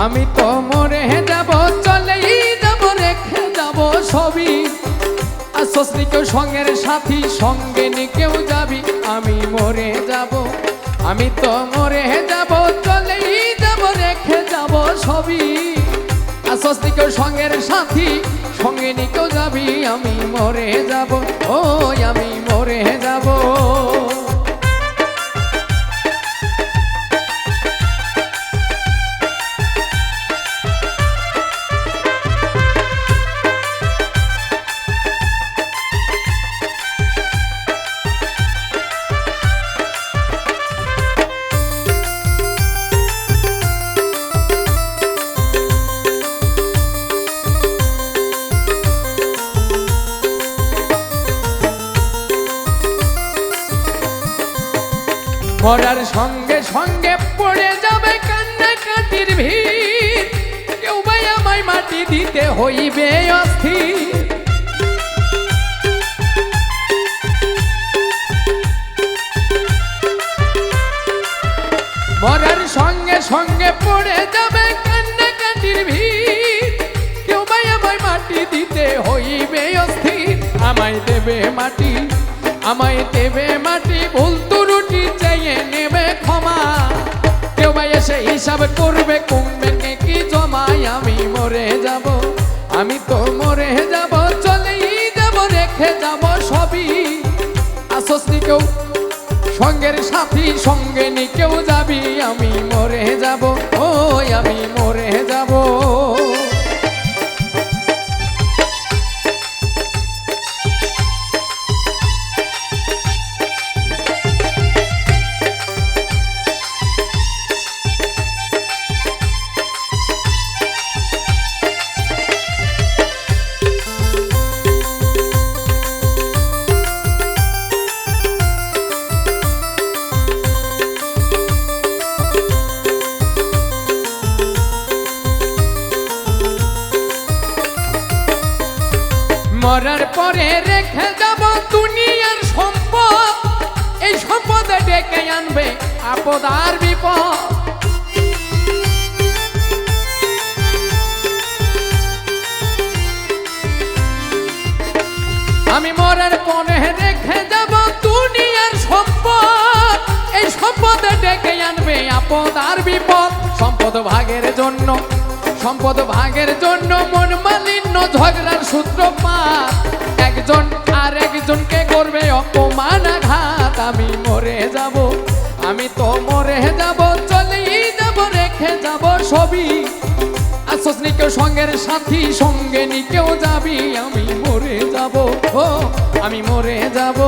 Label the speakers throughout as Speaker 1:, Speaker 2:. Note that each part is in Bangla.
Speaker 1: আমি তো মরে যাব, চলেই যাব, রেখে যাব আসস নি কেউ সঙ্গের সাথী, সঙ্গে নি কেউ যাবি, আমি মরে যাব। আমি তো মরে যাব, চলেই যাব, রেখে যাব আসস নি কেউ সঙ্গের সাথী, সঙ্গে নি কেউ যাবি, আমি মরে যাব ও আমি মরে যাব। মরার সঙ্গে সঙ্গে পড়ে যাবে কান্না কাটির ভিড়। কেউ ভাই আমায় মাটি দিতে হইবে অস্থির। মরার সঙ্গে সঙ্গে পড়ে যাবে কান্না কাটির ভিড়। কেউ ভাই আমায় মাটি দিতে হইবে অস্থির। আমায় দেবে মাটি আমায় দেবে মাটি, ভুল ত্রুটি চেয়ে নেবে ক্ষমা। কেউ ভাই এসে হিসাব করবে কমবে কি জমাই আমি মরে যাব। আমি তো মরে যাব, চলেই যাব, রেখে যাব সবই। নি কেউ, সঙ্গের সাথী, সঙ্গে নি কেউ যাবি, আমি মরে যাব ও আমি মরে যাব। মরার পরে রেখে যাব দুনিয়ার সম্পদ। এই সম্পদে ডেকে আনবে আপদ আর বিপদ। আমি মরার পরে রেখে যাব দুনিয়ার সম্পদ। এই সম্পদে ডেকে আনবে আপদ আর বিপদ। সম্পদ ভাগের জন্য সম্পদ ভাগের জন্য মন মালিন্য ঝগড়ার সূত্রপাত। একজন আর একজনকে করবে অপমান আঘাত আমি মরে যাব, আমি তো মরে যাব, চলেই যাব, রেখে যাব সবই। আসস কেউ সঙ্গের সাথী, সঙ্গে নি কেউ যাবি। আমি মরে যাব, ও, আমি মরে যাব।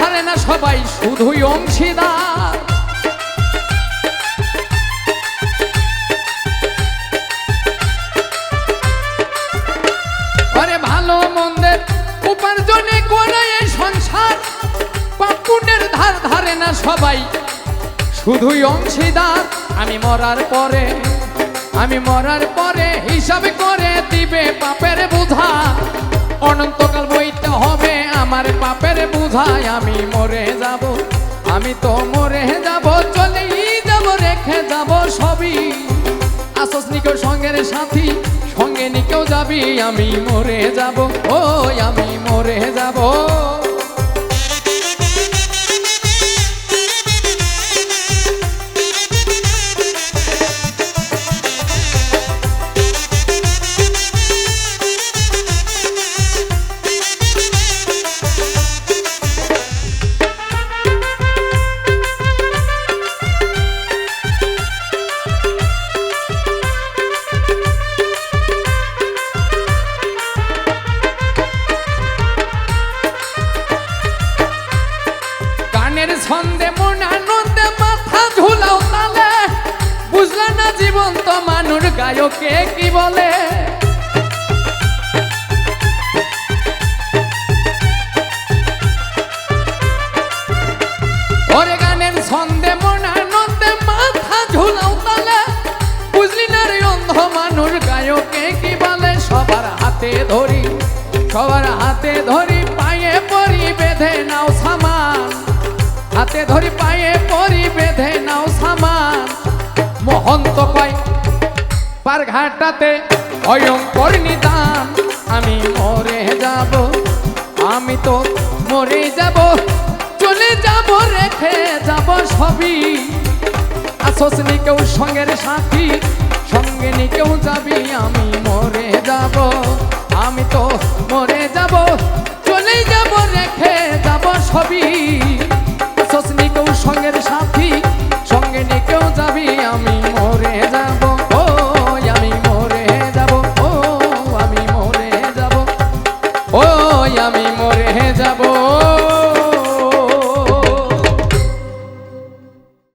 Speaker 1: ধারে না সবাই শুধুই অংশীদার। আরে ভালো মন্দের উপার্জনে করায় সংসার, পাপুনের ধার ধারে না সবাই শুধুই অংশীদার। আমি মরার পরে, আমি মরার পরে হিসাব করে দিবে। বোঝায় আমি মরে যাব। আমি তো মরে যাব, চলেই যাব, রেখে যাব সবই। আসস নিকেও সঙ্গের সাথী, সঙ্গে নিকেও যাবি, আমি মরে যাব। ও আমি মরে যাব। ছন্দে মন আনন্দে মাথা ঝুলাও তালে। বুঝলে না জীবন্ত মানুষ গায়কে কি বলে? মাথা না মানুষ গায়কে কি বলে? হাতে ধরি, সবার হাতে ধরি, পায়ে পরি, বেঁধে নাও সামান। হাতে ধরি পায়ে পরি বেঁধে নাও সামান। মহন্ত কয় পার ঘাটাতে ভয়ঙ্কর নিদান। আমি মরে যাব, আমি তো মরে যাব। চলে যাব, রেখে যাব সবই। আসস নি কেউ সঙ্গের সাথী, সঙ্গে নি কেউ যাবি। আমি মরে যাব, আমি তো মরে যাব। চলে যাব, রেখে যাব সবই।